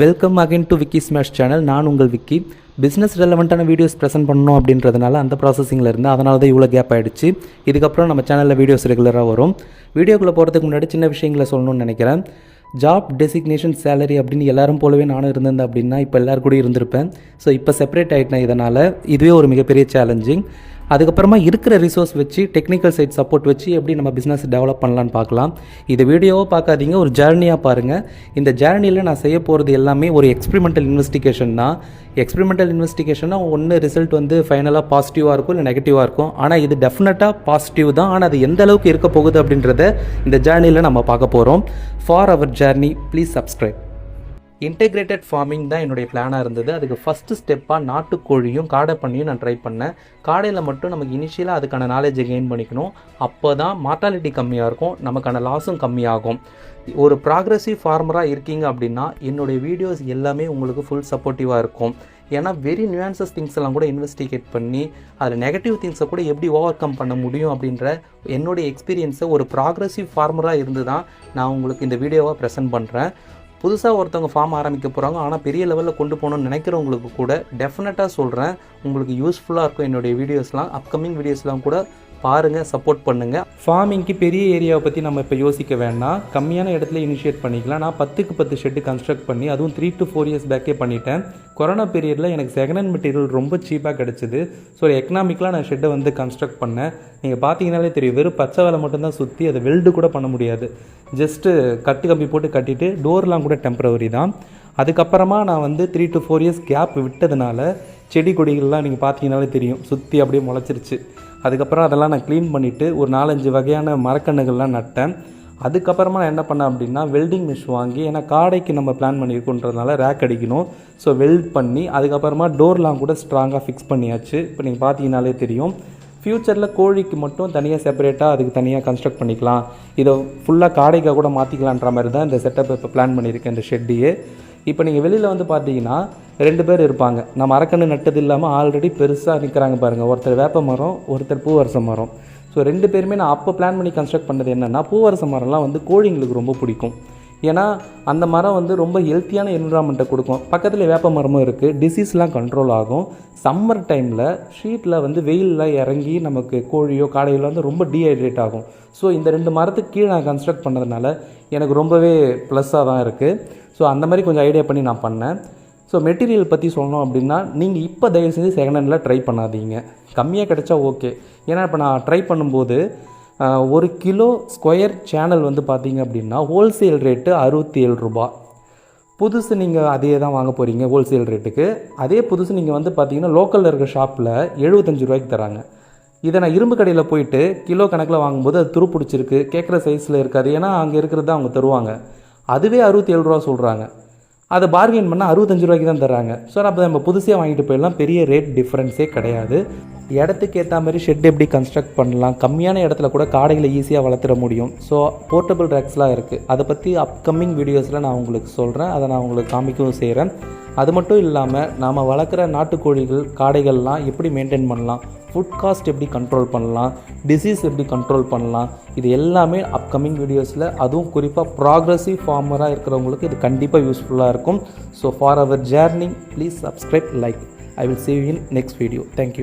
Welcome again to Vicky smash channel நான் உங்கள் Vicky business ரெலவெண்ட்டான வீடியோஸ் ப்ரெசென்ட் பண்ணணும் அப்படின்றதுனால அந்த ப்ராசஸிங்கில் இருந்து அதனால தான் இவ்வளோ கேப் ஆகிடுச்சு இதுக்கப்புறம் நம்ம சேனலில் வீடியோஸ் ரெகுலராக வரும். வீடியோக்குள்ளே போகிறதுக்கு முன்னாடி சின்ன விஷயங்களை சொல்லணும்னு நினைக்கிறேன். ஜாப் டெசிக்னேஷன் சேலரி அப்படின்னு எல்லாரும் போலவே நானும் இருந்திருந்தேன் அப்படின்னா இப்போ எல்லாரும் கூட இருந்திருப்பேன். ஸோ இப்போ செப்பரேட் ஆகிட்டேன் இதனால். இதுவே ஒரு மிகப்பெரிய சேலஞ்சிங் அதுக்கப்புறமா இருக்கிற ரிசோர்ஸ் வச்சு டெக்னிக்கல் சைட் சப்போர்ட் வச்சு எப்படி நம்ம பிஸ்னஸ் டெவலப் பண்ணலான்னு பார்க்கலாம். இந்த வீடியோவை பார்க்காதீங்க ஒரு ஜேர்னியாக பாருங்கள் இந்த ஜேர்னியில் நான் செய்ய போகிறது எல்லாமே ஒரு எக்ஸ்பெரிமெண்டல் இன்வெஸ்டிகேஷன் தான். எக்ஸ்பெரிமெண்டல் இன்வெஸ்டிகேஷனாக ஒன்று ரிசல்ட் வந்து ஃபைனலாக பாசிட்டிவாக இருக்கும் இல்லை நெகட்டிவாக இருக்கும். ஆனால் இது டெஃபினட்டாக பாசிட்டிவ் தான். ஆனால் அது எந்த அளவுக்கு இருக்க போகுது அப்படின்றத இந்த ஜேர்னியில் நம்ம பார்க்க போகிறோம் for our journey please subscribe integrated farming தான் என்னுடைய பிளானாக இருந்தது. அதுக்கு ஃபஸ்ட்டு ஸ்டெப்பாக நாட்டுக்கோழியும் காடை பண்ணியும் நான் ட்ரை பண்ணேன். காடையில் மட்டும் நமக்கு இனிஷியலாக அதுக்கான நாலேஜை கெயின் பண்ணிக்கணும். அப்போ தான் மார்ட்டாலிட்டி கம்மியாக இருக்கும் நமக்கான லாஸும் கம்மியாகும். ஒரு ப்ராக்ரெசிவ் ஃபார்மராக இருக்கீங்க அப்படின்னா என்னுடைய வீடியோஸ் எல்லாமே உங்களுக்கு ஃபுல் சப்போர்ட்டிவாக இருக்கும். ஏன்னா வெரி நியூஆன்சஸ் திங்ஸ் எல்லாம் கூட இன்வெஸ்டிகேட் பண்ணி அதில் நெகட்டிவ் திங்ஸை கூட எப்படி ஓவர் கம் பண்ண முடியும் அப்படின்ற என்னுடைய எக்ஸ்பீரியன்ஸை ஒரு ப்ராக்ரஸிவ் ஃபார்மராக இருந்து தான் நான் உங்களுக்கு இந்த வீடியோவை ப்ரெசென்ட் பண்ணுறேன் புதுசாக ஒருத்தவங்க ஃபார்ம் ஆரம்பிக்க போகிறாங்க ஆனால் பெரிய லெவலில் கொண்டு போகணும்னு நினைக்கிறவங்களுக்கு கூட டெஃபினட்டாக சொல்கிறேன் உங்களுக்கு யூஸ்ஃபுல்லாக இருக்கும் என்னுடைய வீடியோஸ்லாம் அப்கமிங் வீடியோஸ்லாம் கூட பாருங்கள் சப்போர்ட் பண்ணுங்கள் ஃபார்மிங்க்கு பெரிய ஏரியாவை பற்றி நம்ம இப்போ யோசிக்க வேண்டாம் கம்மியான இடத்துல இனிஷியேட் பண்ணிக்கலாம். நான் பத்துக்கு பத்து ஷெட்டு கன்ஸ்ட்ரக்ட் பண்ணி அதுவும் த்ரீ டு ஃபோர் இயர்ஸ் பேக்கே பண்ணிட்டேன். கொரோனா பீரியடில் எனக்கு செகண்ட் ஹேண்ட் மெட்டீரியல் ரொம்ப சீப்பாக கிடச்சிது. ஸோ எக்கனாமிக்கலாக நான் ஷெட்டை வந்து கன்ஸ்ட்ரக்ட் பண்ணேன். நீங்கள் பார்த்தீங்கனாலே தெரியும் வெறும் பச்சை வேலை மட்டும்தான் சுற்றி அதை வெல்டு கூட பண்ண முடியாது. ஜஸ்ட்டு கட்டு கம்பி போட்டு கட்டிட்டு டோர்லாம் கூட டெம்பரவரி தான். அதுக்கப்புறமா நான் வந்து three to four years gap விட்டதுனால செடி கொடிகள்லாம் நீங்கள் பார்த்தீங்கனாலே தெரியும். சுற்றி அப்படியே முளைச்சிருச்சு. அதுக்கப்புறம் அதெல்லாம் நான் க்ளீன் பண்ணிவிட்டு ஒரு நாலஞ்சு வகையான மரக்கன்றுகள்லாம் நட்டேன். அதுக்கப்புறமா நான் என்ன பண்ணேன் அப்படின்னா வெல்டிங் மிஷ் வாங்கி ஏன்னா காடைக்கு நம்ம பிளான் பண்ணியிருக்கோன்றதுனால ரேக் அடிக்கணும். ஸோ வெல்ட் பண்ணி அதுக்கப்புறமா டோர்லாம் கூட ஸ்ட்ராங்காக ஃபிக்ஸ் பண்ணியாச்சு. இப்போ நீங்கள் பார்த்தீங்கனாலே தெரியும். ஃப்யூச்சரில் கோழிக்கு மட்டும் தனியாக செப்பரேட்டாக அதுக்கு தனியாக கன்ஸ்ட்ரக்ட் பண்ணிக்கலாம். இதை ஃபுல்லாக காடைக்காக கூட மாற்றிக்கலான்ற மாதிரி தான் இந்த செட்டப் இப்போ பிளான் பண்ணியிருக்கேன் இந்த ஷெட்டியே இப்போ நீங்கள் வெளியில் வந்து பார்த்தீங்கன்னா ரெண்டு பேர் இருப்பாங்க. நம்ம மரக்கன்று நட்டது இல்லாமல் ஆல்ரெடி பெருசாக நிற்கிறாங்க பாருங்கள் ஒருத்தர் வேப்ப மரம் ஒருத்தர் பூவரச மரம். ஸோ ரெண்டு பேருமே நான் அப்போ பிளான் பண்ணி கன்ஸ்ட்ரக்ட் பண்ணது என்னென்னா பூவரச மரம்லாம் வந்து கோழிங்களுக்கு ரொம்ப பிடிக்கும். ஏன்னா அந்த மரம் வந்து ரொம்ப ஹெல்த்தியான என்விரான்மெண்ட்டை கொடுக்கும். பக்கத்தில் வேப்ப மரமும் இருக்குது டிசீஸ்லாம் கண்ட்ரோல் ஆகும். சம்மர் டைமில் ஷீட்டில் வந்து வெயிலில் இறங்கி நமக்கு கோழியோ காடையிலோ வந்து ரொம்ப டீஹைட்ரேட் ஆகும். ஸோ இந்த ரெண்டு மரத்துக்கு கீழே நான் கன்ஸ்ட்ரக்ட் பண்ணதுனால எனக்கு ரொம்பவே ப்ளஸ்ஸாக தான் இருக்குது ஸோ அந்த மாதிரி கொஞ்சம் ஐடியா பண்ணி நான் பண்ணேன். ஸோ மெட்டீரியல் பற்றி சொல்லணும் அப்படின்னா நீங்கள் இப்போ தயவு செஞ்சு செகண்ட் ஹேண்டில் ட்ரை பண்ணாதீங்க. கம்மியாக கிடைச்சா ஓகே ஏன்னா இப்போ நான் ட்ரை பண்ணும்போது ஒரு கிலோ ஸ்கொயர் சேனல் வந்து பார்த்தீங்க அப்படின்னா ஹோல்சேல் ரேட்டு அறுபத்தி ஏழு ரூபா. புதுசு நீங்கள் அதே தான் வாங்க போகிறீங்க ஹோல்சேல் ரேட்டுக்கு அதே புதுசு நீங்கள் வந்து பார்த்தீங்கன்னா லோக்கலில் இருக்கிற ஷாப்பில் எழுபத்தஞ்சு ரூபாய்க்கு தராங்க. இதை நான் இரும்பு கடையில் போயிட்டு கிலோ கணக்கில் வாங்கும்போது அது துரு பிடிச்சிருக்கு கேட்குற சைஸில் இருக்காது. ஏன்னா அங்கே இருக்கிறது தான் அவங்க தருவாங்க. அதுவே அறுபத்தி ஏழு ரூபா சொல்கிறாங்க அதை பார்கெயின் பண்ணால் அறுபத்தஞ்சு ரூபாய்க்கு தான் தராங்க ஸோ அப்போ நம்ம புதுசாக வாங்கிட்டு போயிடலாம். பெரிய ரேட் டிஃப்ரென்ஸே கிடையாது. இடத்துக்கு ஏற்ற மாதிரி ஷெட் எப்படி கன்ஸ்ட்ரக்ட் பண்ணலாம்? கம்மியான இடத்துல கூட காடைகளை ஈஸியாக வளர்த்துற முடியும். ஸோ போர்ட்டபிள் ரேக்ஸ்லாம் இருக்குது அதை பற்றி அப்கமிங் வீடியோஸில் நான் உங்களுக்கு சொல்கிறேன் அதை நான் உங்களுக்கு காமிக்கவும் செய்கிறேன் அது மட்டும் இல்லாமல் நாம் வளர்க்குற நாட்டுக்கோழிகள் காடைகள்லாம் எப்படி மெயின்டைன் பண்ணலாம்? ஃபுட் காஸ்ட் எப்படி கண்ட்ரோல் பண்ணலாம் டிசீஸ் எப்படி கண்ட்ரோல் பண்ணலாம் இது எல்லாமே அப்கமிங் வீடியோஸில் அதுவும் குறிப்பாக ப்ராக்ரஸிவ் ஃபார்மராக இருக்கிறவங்களுக்கு இது கண்டிப்பாக யூஸ்ஃபுல்லாக இருக்கும். So for our journey please subscribe like I will save in next video thank you